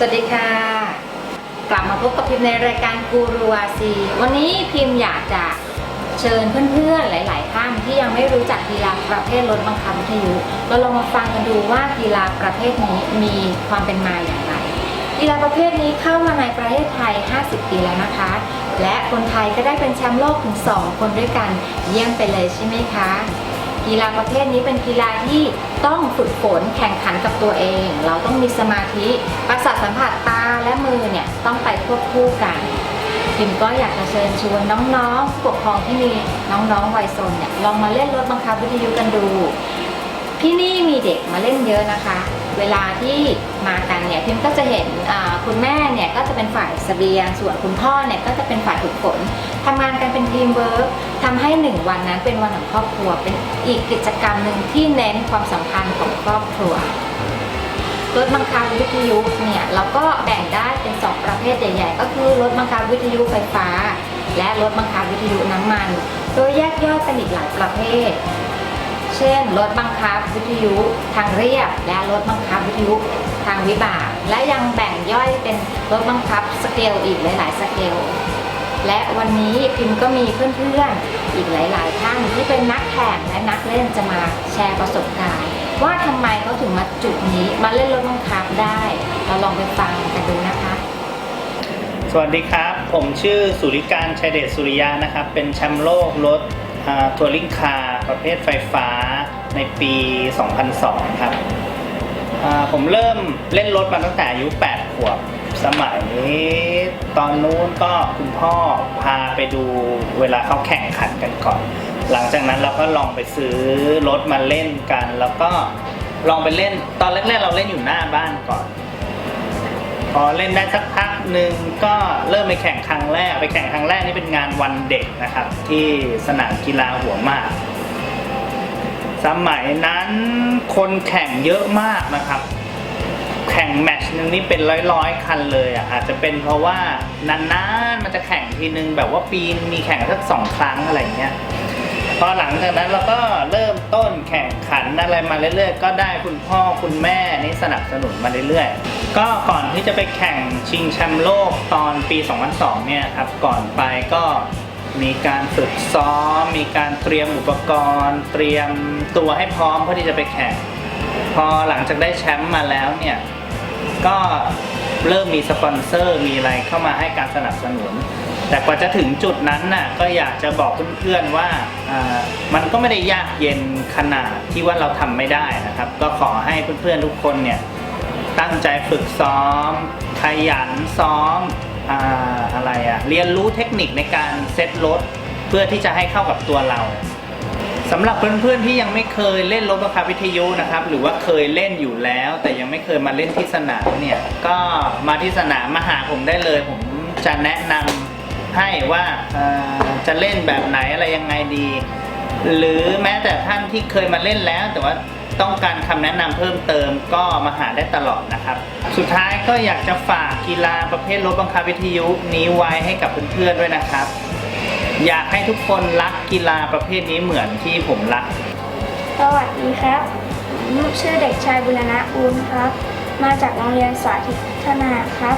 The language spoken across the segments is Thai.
สวัสดีค่ะ กลับมาพบกับพิมพ์ในรายการกูรูอาซีวันนี้พิมพ์อยากจะเชิญเพื่อนๆหลาย ๆ ท่านที่ยังไม่รู้จักกีฬาประเภทรถบังคับวิทยุเราลองมาฟังกันดูว่ากีฬาประเภทนี้มีความเป็นมาอย่างไรกีฬาประเภทนี้เข้ามาในประเทศไทย 50 ปีแล้วนะคะ และคนไทยก็ได้เป็นแชมป์โลกถึง 2 คนด้วยกันเยี่ยมไปเลยใช่ไหมคะ กีฬาประเภทนี้เป็นกีฬาที่ ต้องฝึกฝนแข่งขันกับตัวเอง เราต้องมีสมาธิประสาทสัมผัสตาและมือเนี่ยต้องไปควบคู่กันพิมก็อยากจะเชิญชวนน้องๆปกครองที่มีน้องๆวัยซนเนี่ยลองมาเล่นรถบังคับวิทยุกันดู ที่นี่มีเด็กมาเล่นเยอะนะคะ เวลาที่มากันเนี่ยพิมก็จะเห็นคุณแม่เนี่ยก็จะเป็นฝ่ายเสบียง ส่วนคุณพ่อเนี่ยก็จะเป็นฝ่ายฝึกฝนทำงานกันเป็นทีมเวิร์กทำให้หนึ่งวันนั้นเป็นวันของครอบครัว เป็นอีกกิจกรรมหนึ่งที่เน้นความสัมพันธ์ของครอบครัวรถบังคับวิทยุเนี่ยเราก็แบ่งได้เป็นสองประเภทใหญ่ๆ ก็คือรถบังคับวิทยุไฟฟ้า และรถบังคับวิทยุน้ำมัน โดยแยกย่อยเป็นอีกหลายประเภท เช่นรถบังคับวิทยุทางเรียบ และรถบังคับวิทยุทางวิบาก และยังแบ่งย่อยเป็นรถบังคับสเกลอีกหลาย ๆ สเกลและวันนี้พิมก็มีเพื่อนๆอีกหลาย ๆ ท่านที่เป็นนักแข่งและนักเล่นจะมาแชร์ประสบการณ์ ว่าทำไมเขาถึงมาจุดนี้มาเล่นรถบังคับได้ เราลองไปฟังกันดูนะคะ สวัสดีครับ ผมชื่อสุริการชัยเดชสุริยะนะครับ เป็นแชมป์โลกรถ ทัวริงคาร์ประเภทไฟฟ้าในปี 2002 ครับ ผมเริ่มเล่นรถมาตั้งแต่อายุ 8 ขวบ สมัยตอนนู้นก็คุณพ่อพาไปดูเวลาเขาแข่งขันกันก่อน หลังจากนั้นเราก็ลองไปซื้อรถมาเล่นกัน แล้วก็ลองไปเล่น ตอนแรกๆเราเล่นอยู่หน้าบ้านก่อน อเล่นได้สักพักหนึ่งก็เริ่มไปแข่งครั้งแรก ไปแข่งครั้งแรกนี่เป็นงานวันเด็กนะครับ ที่สนามกีฬาหัวมาก สมัยนั้นคนแข่งเยอะมากนะครับ แข่งแมตช์หนึงนี่เป็นร้อยๆ คันเลยอะอาจจะเป็นเพราะว่านานๆมันจะแข่งทีนึงแบบว่าปีมีแข่งสักสองครั้งอะไรเงี้ย พอหลังจากนั้นเราก็เริ่มต้นแข่งขันอะไรมาเรื่อยๆ ก็ได้คุณพ่อคุณแม่นี่สนับสนุนมาเรื่อยๆ ก็ก่อนที่จะไปแข่งชิงแชมป์โลกตอนปี 2002 เนี่ยครับก่อนไปก็มีการฝึกซ้อม มีการเตรียมอุปกรณ์ เตรียมตัวให้พร้อมเพื่อที่จะไปแข่ง พอหลังจากได้แชมป์มาแล้วเนี่ย ก็เริ่มมีสปอนเซอร์ มีอะไรเข้ามาให้การสนับสนุน แต่กว่าจะถึงจุดนั้นน่ะก็อยากจะบอกเพื่อนๆว่ามันก็ไม่ได้ยากเย็นขนาดที่ว่าเราทำไม่ได้นะครับ ก็ขอให้เพื่อนๆทุกคนเนี่ยตั้งใจฝึกซ้อม ขยันซ้อมอ่าอะไรอะเรียนรู้เทคนิคในการเซตรถ เพื่อที่จะให้เข้ากับตัวเราสำหรับเพื่อนๆที่ยังไม่เคยเล่นรถบังคับวิทยุนะครับ หรือว่าเคยเล่นอยู่แล้ว แต่ยังไม่เคยมาเล่นที่สนามเนี่ยก็มาที่สนามมาหาผมได้เลย ผมจะแนะนำ ให้ว่าจะเล่นแบบไหนอะไรยังไงดี หรือแม้แต่ท่านที่เคยมาเล่นแล้ว แต่ว่าต้องการคำแนะนำเพิ่มเติมก็มาหาได้ตลอดนะครับ สุดท้ายก็อยากจะฝากกีฬาประเภทรถบังคับวิทยุนี้ไว้ให้กับเพื่อนๆด้วยนะครับ อยากให้ทุกคนรักกีฬาประเภทนี้เหมือนที่ผมรัก สวัสดีครับผมชื่อเด็กชายบุรณะอูนครับ มาจากโรงเรียนสาธิตพัฒนาครับ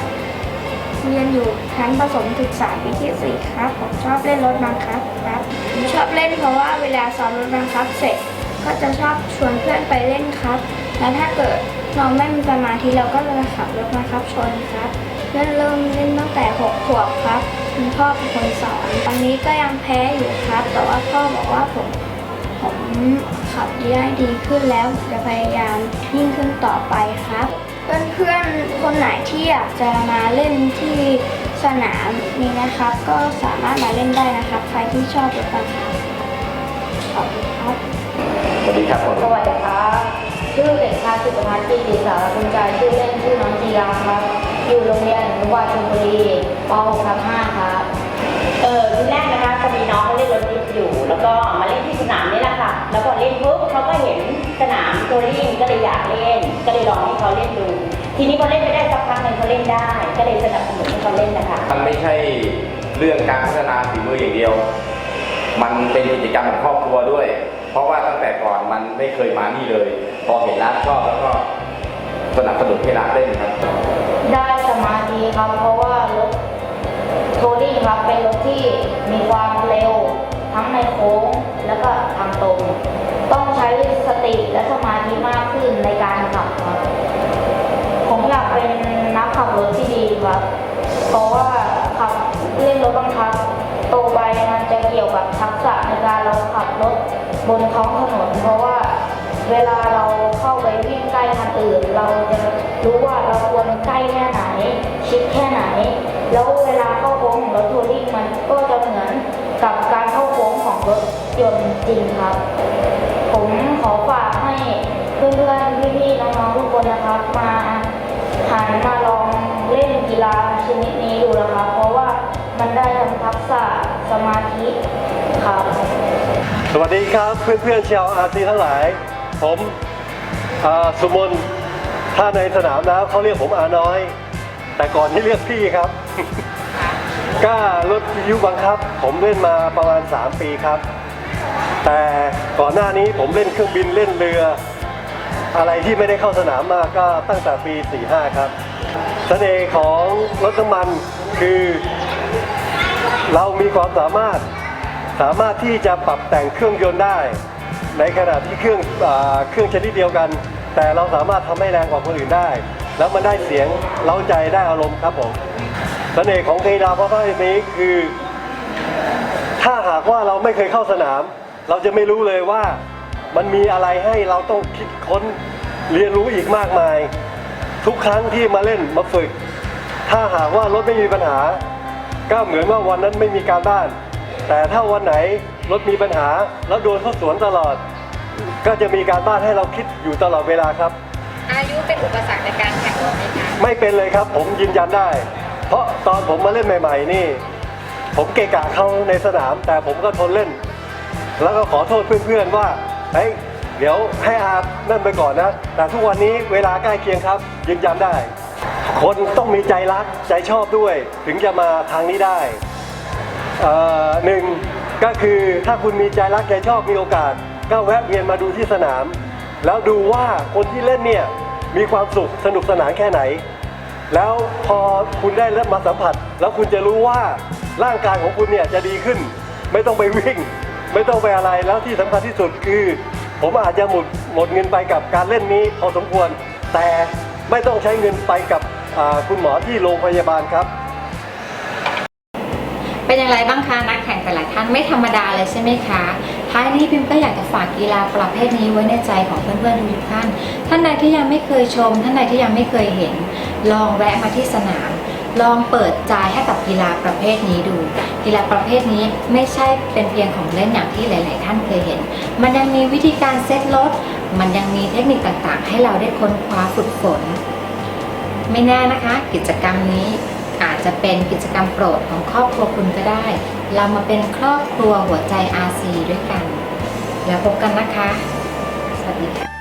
เรียนอยู่ชั้นประถมศึกษาปีที่สี่ครับ ผมชอบเล่นรถบังคับครับผมชอบเล่นเพราะว่าเวลาซ้อมรถบังคับเสร็จ ก็จะชอบชวนเพื่อนไปเล่นครับ แล้วถ้าเกิดเราไม่มีสมาธิเราก็เลยขับรถบังคับชนครับเริ่มเริ่มเล่นตั้งแต่หกขวบครับคุณพ่อเป็นคนสอนตอนนี้ก็ยังแพ้อยู่ครับ แต่ว่าพ่อบอกว่าผมผมขับได้ดีขึ้นแล้วจะพยายามยิ่งขึ้นต่อไปครับ เพื่อนๆ คนไหนที่อยากจะมาเล่นที่สนามนี้นะครับ ก็สามารถมาเล่นได้นะครับ ใครที่ชอบรถบังคับขอบคุณครับ สวัสดีครับผมสวัสดีครับชื่อเด็กชายสุภพัฒน์ปีติสารคุณใจชื่อเล่นชื่อน้องจีราครับ อยู่โรงเรียนอนุบาลชลบุรีป .6 ทับ5ครับเออทีแรก นะคะจะมีน้องเขาเล่นรถดิฟอยู่ แล้วก็มาเล่นที่สนามนี่แหละค่ะแล้วพอเล่นปุ๊บเขาก็เห็นสนามตัวริ่งก็เลยอยากเล่น ก็เลยลองให้เขาเล่นดู ทีนี้พอเล่นไปได้สักพักหนึ่งเขาเล่นได้ ก็เลยสนับสนุนให้เขาเล่นนะคะ มันไม่ใช่เรื่องการพัฒนาฝีมืออย่างเดียว มันเป็นกิจกรรมของครอบครัวด้วย เพราะว่าตั้งแต่ก่อนมันไม่เคยมานี่เลย พอเห็นร้านชอบแล้วก็สนับสนุนให้ร้านเล่นครับ ได้สมาธิครับเพราะว่ารถโทลิ่งครับเป็นรถที่มีความเร็ว ทั้งในโค้งแล้วก็ทางตรง ต้องใช้สติและสมาธิมากขึ้นในการขับครับผมอยากเป็นนักขับรถที่ดีครับเพราะว่าขับเล่นรถบังคับโตไปมันจะเกี่ยวกับทักษะในการเราขับรถบนท้องถนน เพราะว่าเวลาเรา ยนต์จริงครับ ผมขอฝากให้เพื่อนๆพี่ๆน้องๆทุกคนนะครับ มาหันมาลองเล่นกีฬาชนิดนี้ดูนะครับ เพราะว่ามันได้ทั้งทักษะสมาธิครับสวัสดีครับเพื่อนๆชาวอาซีทั้งหลาย ผมอ่าสุมนถ้าในสนามแล้วเขาเรียกผมอาน้อย แต่ก่อนที่เรียกพี่ครับก็รถวิทยุบังคับ ผมเล่นมาประมาณ 3 ปีครับ แต่ก่อนหน้านี้ผมเล่นเครื่องบินเล่นเรือ อะไรที่ไม่ได้เข้าสนามมาก็ตั้งแต่ปี 45 ครับเสน่ห์ของรถน้ำมันคือ เรามีความสามารถสามารถที่จะปรับแต่งเครื่องยนต์ได้ ในขณะที่เครื่องอเครื่องชนิดเดียวกัน แต่เราสามารถทำให้แรงกว่าคนอื่นได้ แล้วมันได้เสียงเล้าใจได้อารมณ์ครับผมเสน่ห์ของกีฬาประเภทนี้คือ ถ้าหากว่าเราไม่เคยเข้าสนาม เราจะไม่รู้เลยว่ามันมีอะไรให้เราต้องคิดค้นเรียนรู้อีกมากมาย ทุกครั้งที่มาเล่นมาฝึก ถ้าหากว่ารถไม่มีปัญหา ก็เหมือนว่าวันนั้นไม่มีการบ้าน แต่ถ้าวันไหนรถมีปัญหาแล้วโดนเขาสวนตลอด ก็จะมีการบ้านให้เราคิดอยู่ตลอดเวลาครับ อายุเป็นอุปสรรคในการแข่งรถไหมคะไม่เป็นเลยครับ ผมยืนยันได้ เพราะตอนผมมาเล่นใหม่ ๆ นี่ ผมเกะกะเขาในสนาม แต่ผมก็ทนเล่น แล้วก็ขอโทษเพื่อนๆว่าเฮ้ยเดี๋ยวให้อานั่นไปก่อนนะ แต่ทุกวันนี้เวลาใกล้เคียงครับยืนยันได้ คนต้องมีใจรักใจชอบด้วย ถึงจะมาทางนี้ได้หนึ่งก็คือถ้าคุณมีใจรักใจชอบมีโอกาส ก็แวะเวียนมาดูที่สนาม แล้วดูว่าคนที่เล่นเนี่ยมีความสุขสนุกสนานแค่ไหน แล้วพอคุณได้เริ่มมาสัมผัส แล้วคุณจะรู้ว่าร่างกายของคุณเนี่ยจะดีขึ้น ไม่ต้องไปวิ่ง ไม่ต้องไปอะไรแล้วที่สำคัญที่สุดคือ ผมอาจจะหมดหมดเงินไปกับการเล่นนี้พอสมควร แต่ไม่ต้องใช้เงินไปกับอ่าคุณหมอที่โรงพยาบาลครับ เป็นอย่างไรบ้างคะนักแข่งแต่ละท่านไม่ธรรมดาเลยใช่ไหมคะท้ายนี้พิมก็อยากจะฝากกีฬาประเภทนี้ไว้ในใจของเพื่อนๆทุกท่าน ท่านใดที่ยังไม่เคยชม ท่านใดที่ยังไม่เคยเห็น ลองแวะมาที่สนาม ลองเปิดใจให้กับกีฬาประเภทนี้ดู กีฬาประเภทนี้ไม่ใช่เป็นเพียงของเล่นอย่างที่หลาย ๆ ท่านเคยเห็น มันยังมีวิธีการเซตรถ มันยังมีเทคนิคต่าง ๆ ให้เราได้ค้นคว้าฝึกฝน ไม่แน่นะคะ กิจกรรมนี้อาจจะเป็นกิจกรรมโปรดของครอบครัวคุณก็ได้ เรามาเป็นครอบครัวหัวใจ RC ด้วยกัน แล้วพบกันนะคะ สวัสดีค่ะ